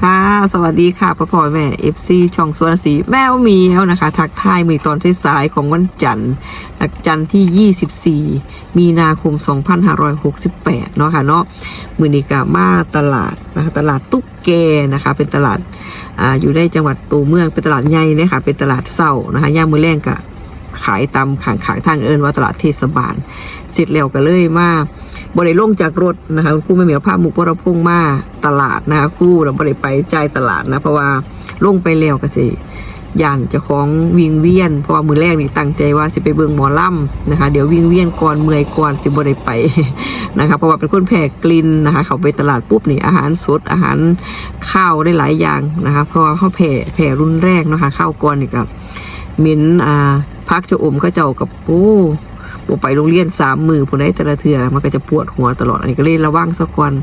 ค่ะ สวัสดีค่ะพ่อพ่อแม่เอฟซีช่องสวนสีแมวเมียวนะคะ ทักทายมือตอนที่สายของวันจันทร์จันทร์ที่ 24 มีนาคม 2568 เนาะค่ะเนาะมือนีก็มาตลาดนะคะตลาดตุ๊กแกนะคะ เป็นตลาดอ่าอยู่ในจังหวัดตัวเมืองเป็นตลาดใหญ่เลยค่ะเป็นตลาดเศร้านะคะย่ามมือแรงก็ ขายตามขางขางๆทางเอิญว่าตลาดเทศบาลเสร็จแล้วก็เลยมาบริลงจากรถนะคะคุณครูไม่เหมียวภาพมุกวรพงษ์มาตลาดนะคะคู่เราบริไปจ่ายตลาดนะเพราะว่าลงไปแล้วก็สิย่านจ้าของวิงเวียน เพราะว่ามือแรกนี่ตั้งใจว่าสิไปเบิงหมอล่ำนะคะ เดี๋ยววิงเวียนก่อนเมื่อยก่อนสิบริไปนะคะเพราะว่าเป็นคนแพ้กลิ่นนะคะ เขาไปตลาดปุ๊บนี่อาหารสดอาหารข้าวได้หลายอย่างนะคะ เพราะว่าเขาแพ้แพ้รุนแรกนะคะข้าวก่อนนี่กับเหม็นอ่า พักจะอมก็เจ้ากับโอ้บไปโรงเรียนสามมือผู้ใดแต่ละเทือมันก็จะปวดหัวตลอดอันนี้ก็เลยระวังสักวัน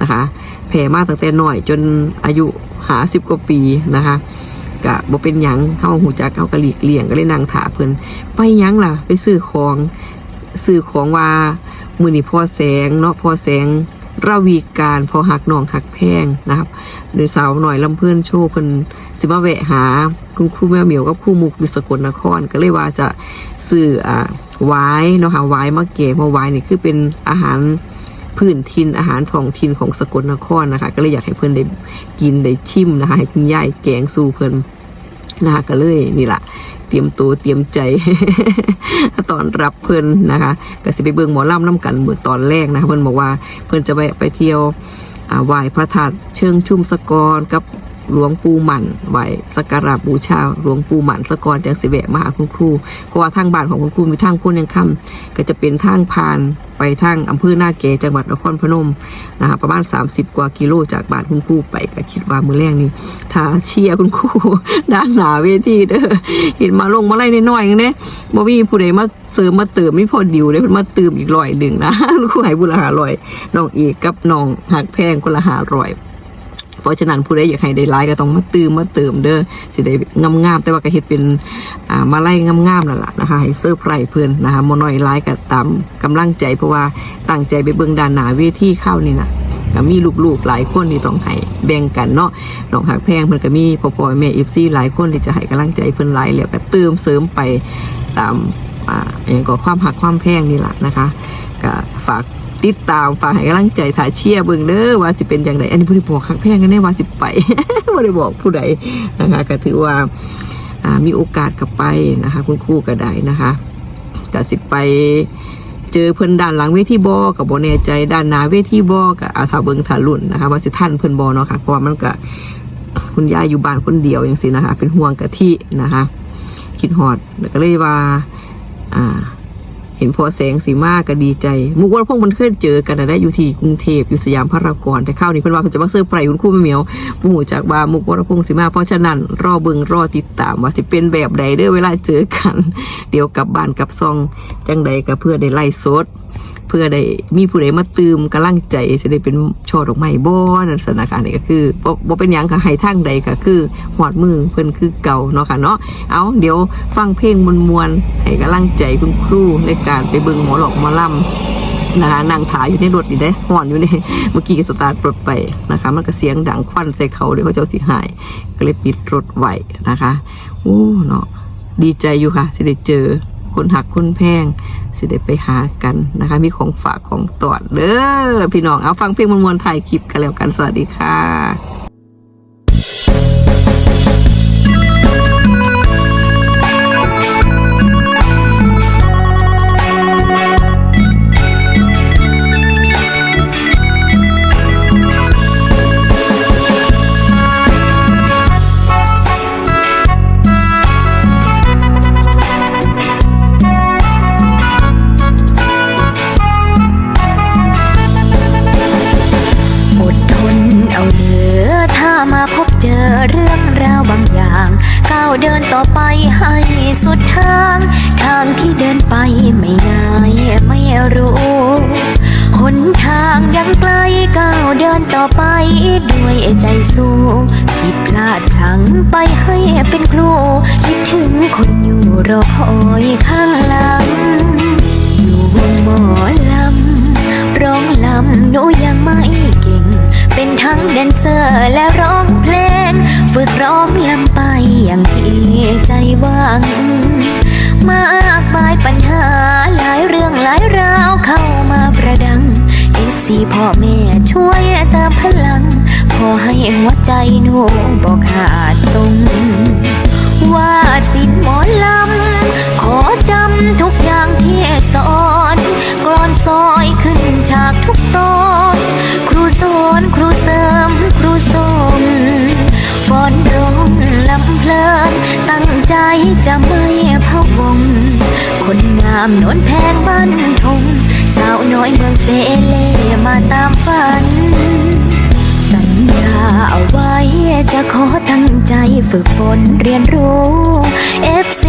นะคะแผ่มาตั้งแต่หน่อยจนอายุหาสิบกว่าปีนะคะกะบ่เป็นหยังเฮาหูจักเฮากะหลีกเลี่ยงก็เลยนั่งถาเพิ่นไปหยังล่ะ ไปซื้อของซื้อของว่ามือนี่พ่อแสงเนาะพ่อแสง ราวีการพอหักหนองหักแพงนะครับหรือสาวหน่อยลำเพื่อนโชว์เพิ่นสิมาแวะหาคุณครูแมวเหมียวกับครูมุกอยู่สกลนคร ก็เลยว่าจะซื้ออ่าวายเนาะค่ะวายมะเกเพราะวายนี่คือเป็นอาหารพื้นถิ่นอาหารท้องถิ่นของสกลนครนะคะ ก็เลยอยากให้เพื่อนได้กินได้ชิมนะคะให้คุณยายแกงสู่เพื่อน นะคะก็เลยนี่แหละเตรียมตัวเตรียมใจตอนรับเพื่อนนะคะก็สิไปเบิ่งหมอล่ำน้ำกันเหมือนตอนแรกนะคะเพื่อนบอกว่าเพื่อนจะไปไปเที่ยวอ่าไหว้พระธาตุเชิงชุ่มสกรกับ หลวงปู่หมันไหวสักการะบูชาหลวงปู่หมันสกรจังสิแวะมาหาคุณครูเพราะว่าทางบ้านของคุณครูมีทางพ้นยังคำก็จะเป็นทางผ่านไปทางอำเภอหน้าเกจังหวัดนครพนมนะคะประมาณ 30 กว่ากิโลจากบ้านคุณครูไปก็คิดว่ามือแรกนี่ถ้าเชียร์คุณครูด้านหนาเวทีเด้อเห็นมาลงมาไล่น้อยๆอย่างเนี้ยบ่มีผู้ใดมาเสริมมาเติมไม่พอดิวเลยเพิ่นมาเติมอีกร้อยหนึ่งนะคุณครูให้บุญละหาร้อยน้องเอกกับน้องหักแพงคนละหาร้อย เพราะฉะนั้นผู้ใดอยากให้ได้ไลค์ก็ต้องมาเติมมาเติมเด้อสิได้งามๆแต่ว่าก็เฮ็ดเป็นอ่ามาไล่งามๆนั่นแหละนะคะให้เซอร์ไพรส์เพิ่อนนะคะบ่น้อยไลค์ก็ตามกำลังใจเพราะว่าตั้งใจไปเบิ่งด้านหน้าเวทีเข้านี่นะก็มีลูกๆหลายคนที่ต้องให้แบ่งกันเนาะน้องหักแพงเพิ่นก็มีพ่อพ่อแม่ FC หลายคนที่จะให้กำลังใจเพิ่นหลายแล้วก็เติมเสริมไปตามอ่าอย่างก็ความหักความแพงนี่แหละนะคะก็ฝาก ติดตามฝากให้กำลังใจถ่ายเชียร์เบิ่งเด้อว่าสิเป็นอย่างไรอันนี้ผู้ใดบอกคักแพงกันแน่ว่าสิไปบ่ได้บอกผู้ใดนะคะก็ถือว่ามีโอกาสกลับไปนะคะ คุณครูก็ได้นะคะก็สิไปเจอเพิ่นด้านหลังเวทีบอกับ่แน่ใจด้านหน้าเวทีบอกัอาถาเบิ่งถารุ่นนะคะว่าสิทันเพิ่นบอเนาะค่ะเพราะว่ามันก็คุณยายอยู่บ้านคนเดียวอย่างสินะคะ เป็นห่วงกะทินะคะ คิดฮอดแล้วก็เลยว่า อ่า เห็นพอแสงสีมากก็ดีใจมุกว่าพวกมันเคยเจอกันได้อยู่ที่กรุงเทพอยู่สยามพารากอนแต่เข้าวนี้เพิ่นว่าเพิ่นจะมาเซอร์ไพรส์คุณครู่แม่เหมียวหมู่จากว่ามุกวรพงศ์สีมาเพราะฉะนั้นรอเบิ่งรอติดตามว่าสิเป็นแบบใดเด้อเวลาเจอกัน เดี๋ยวกลับบ้านกลับซองจังใดก็เพื่อได้ไล่สด เพื่อได้มีผู้ใดมาตืมกำลังใจจะได้เป็นช่อดอกไม้บ่นั่นสนะคะนี่ก็คือบ่เป็นหยังค่ะให้ทางใดก็คือหอดมือเพิ่นคือเก่าเนาะค่ะเนาะเอาเดี๋ยวฟังเพลงมวนๆให้กำลังใจคุณครูในการไปเบิ่งหมอหลอกหมอลำนะคะนั่งถ่ายอยู่ในรถนี่ได้ห่อนอยู่ในเมื่อกี้ก็สตาร์ทรถไปนะคะ มันก็เสียงดังควันใส่เขาเดี๋ยวเขาเจ้าสิหาย ก็เลยปิดรถไว้นะคะโอ้เนาะดีใจอยู่ค่ะสิได้เจอ คนหักคนแพงสิได้ไปหากันนะคะ มีของฝากของตอดเด้อพี่น้องเอาฟังเพลงมวนๆถ่ายคลิปกันแล้วกันสวัสดีค่ะ เดินต่อไปให้สุดทาง ทางที่เดินไปไม่ง่ายไม่รู้ หนทางยังไกลก้าวเดินต่อไปด้วยใจสู้ผิดพลาดพลังไปให้เป็นครู คิดถึงคนอยู่รอคอยข้างหลังอยู่วงหมอลำร้องลำหนูยังไม่เก่ง เป็นทั้งแดนเซอร์และร้องเพลง ฝึกร้องลำ อย่างพี่ใจหวังมากมายปัญหาหลายเรื่องหลายราวเข้ามาประดังเอฟซีพ่อแม่ช่วยเติมพลัง ขอให้หัวใจหนูบอกขาดตรงว่าสินหมอลำ ขอจำทุกอย่างามโนนแพงบ้านทงสาวน้อยเมืองเซเลมาตามฝัน สัญญาเอาไว้จะขอตั้งใจฝึกฝนเรียนรู้ FC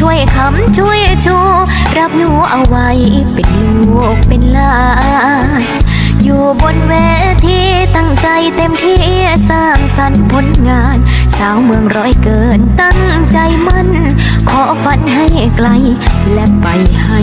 ช่วยคำช่วยชู รับหนูเอาไว้เป็นลูกเป็นหลานอยู่บนเวทีตั้งใจเต็มที่สร้างสรรค์ผลงาน สาวเมืองร้อยเกินตั้งใจมั่น ขอฝันให้ไกลและไปให้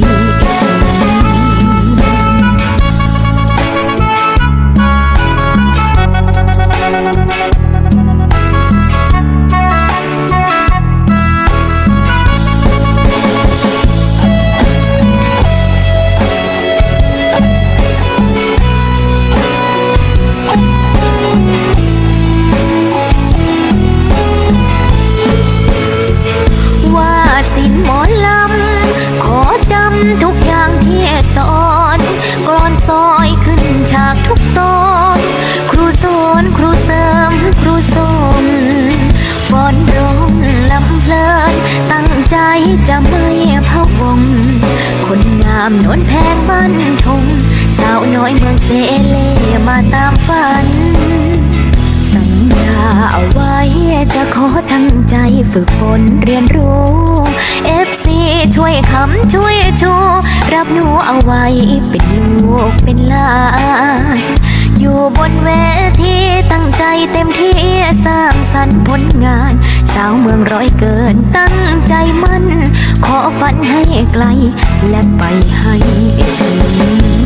อนครูเสริมครูสอนฟ้อนร้องลำเพลิน ตั้งใจจะไม่พะวง คนงามโนนแพงบ้านทงสาวน้อยเมืองเซเลมาตามฝัน สัญญาเอาไว้จะขอตั้งใจฝึกฝนเรียนรู้ FC ช่วยคำช่วยชู รับหนูเอาไว้เป็นลูกเป็นหลานอยู่บนเวที ตั้งใจเต็มที่สร้างสรรค์ผลงาน สาวเมืองร้อยเกินตั้งใจมั่น ขอฝันให้ไกลและไปให้ถึง